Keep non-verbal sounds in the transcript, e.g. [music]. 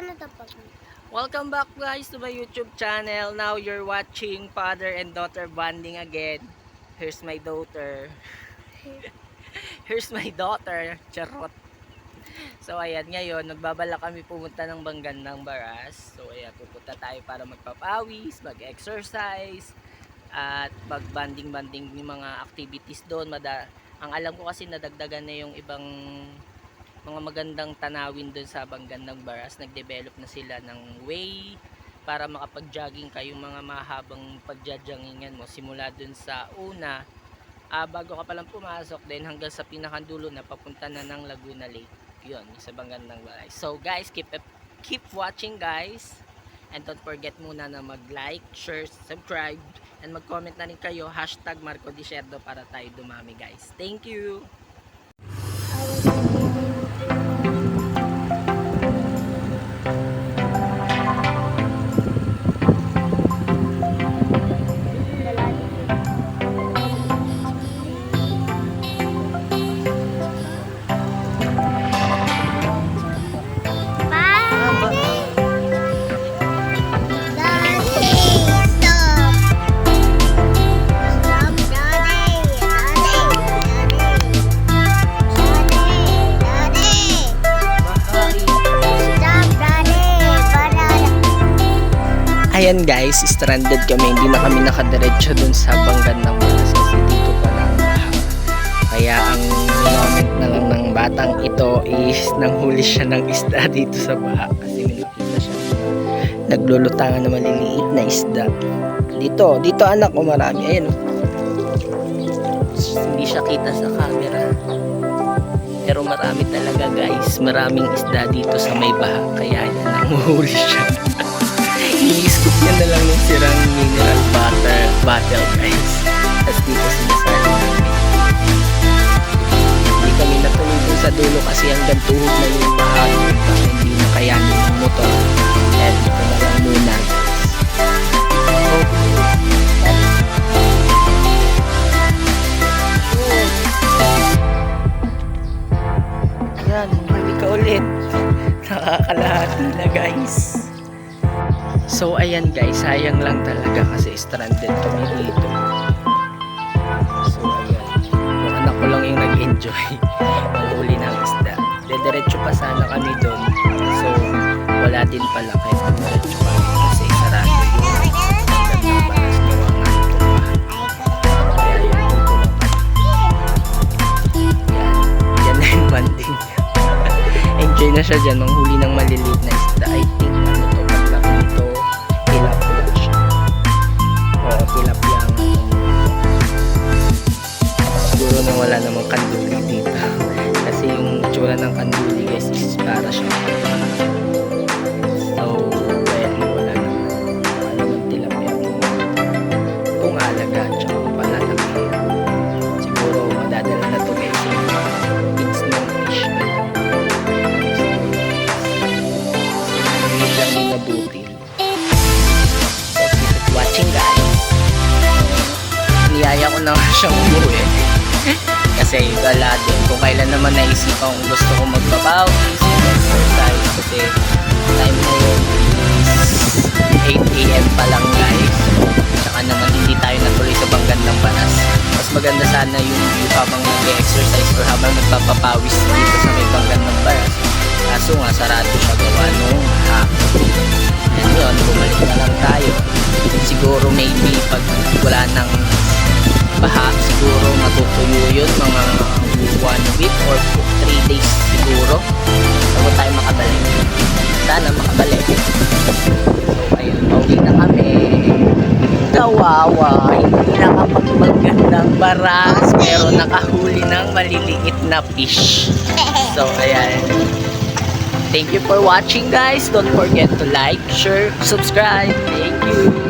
Paano to pag... Welcome back guys to my YouTube channel. Now you're watching father and daughter bonding again. Here's my daughter. [laughs] Here's my daughter. Charot. So ayan, ngayon nagbabala kami pumunta ng Banggandang Baras. So ayan, pupunta tayo para magpapawis, mag-exercise, at mag-banding-banding yung mga activities doon. Mada ang alam ko kasi nadagdagan na yung ibang mga magandang tanawin doon sa Banggandang Baras. Nag-develop na sila ng way para makapag-jogging kayo mga mahabang pagja-joggingan mo. Simula doon sa una ah, bago ka palang pumasok din hanggang sa pinakandulo na papunta na ng Laguna Lake. Yun sa Banggandang Baras. So guys keep keep watching guys. And don't forget muna na mag-like, share, subscribe and mag-comment na rin kayo. Hashtag Marco Disherdo para tayo dumami guys. Thank you Ayan guys, stranded kami. Hindi na kami nakadiretso dun sa Banggandang Baras kasi dito pa lang. Kaya ang comment na lang ng batang ito is nanghuli siya ng isda [laughs] dito sa baha kasi may nakita siya. Naglulutangan na maliliit na isda. Dito, dito anak ko marami. Ayan oh. Hindi siya kita sa camera. Pero marami talaga guys. Maraming isda dito sa may baha. Kaya yan, nanguhuli siya. I-scoop niya na lang yung sirang mineral butter bottle guys. Tapos dito sinasali namin. Hindi kami natuloy dun sa dulo kasi hanggang tuhod na yung bahag. Hindi na kayanin yung motor. Kaya dito na lang muna. Oh. Yan, huli ka ulit. [laughs] Nakakalahati na guys. So ayan guys, sayang lang talaga kasi stranded kami dito. So ayan, yung anak ko lang yung nag-enjoy [laughs] ng huli ng isda. Dediretso pa sana kami doon. So wala din pala kahit diretso kami kasi sarado yung. Kaya. [laughs] Enjoy na siya dyan, manghuli ng kanduli guys is para siya. So, well, wala naman. Wala naman tilapia. Kung alaga, tsaka palalaki. Siguro madadala na to guys. yung Kids ng fish. Hindi lang nila butil. So, keep watching guys. Niyaya ko na nga siyang umuwi. Kasi gala din. Kung kailan naman naisipan kung gusto ko magpapawis, exercise. Kasi time na yun is 8 a.m. pa lang guys. Tsaka naman hindi tayo natuloy sa Banggandang Panas. Mas maganda sana yung view habang nag-exercise or habang nagpapapawis dito sa may Banggandang Panas. Kaso nga sarado siya gawa nung hapon. And yun, bumalik na lang tayo. Siguro maybe pag wala nang baha, siguro matutuyo yun mga one week or 3 days siguro. Bago tayo makabalik. Sana makabalik. So ayun, pauwi na kami. Kawawa, hindi nakapagbagandang baras pero nakahuli ng maliliit na fish. So ayan. Thank you for watching guys. Don't forget to like, share, subscribe. Thank you.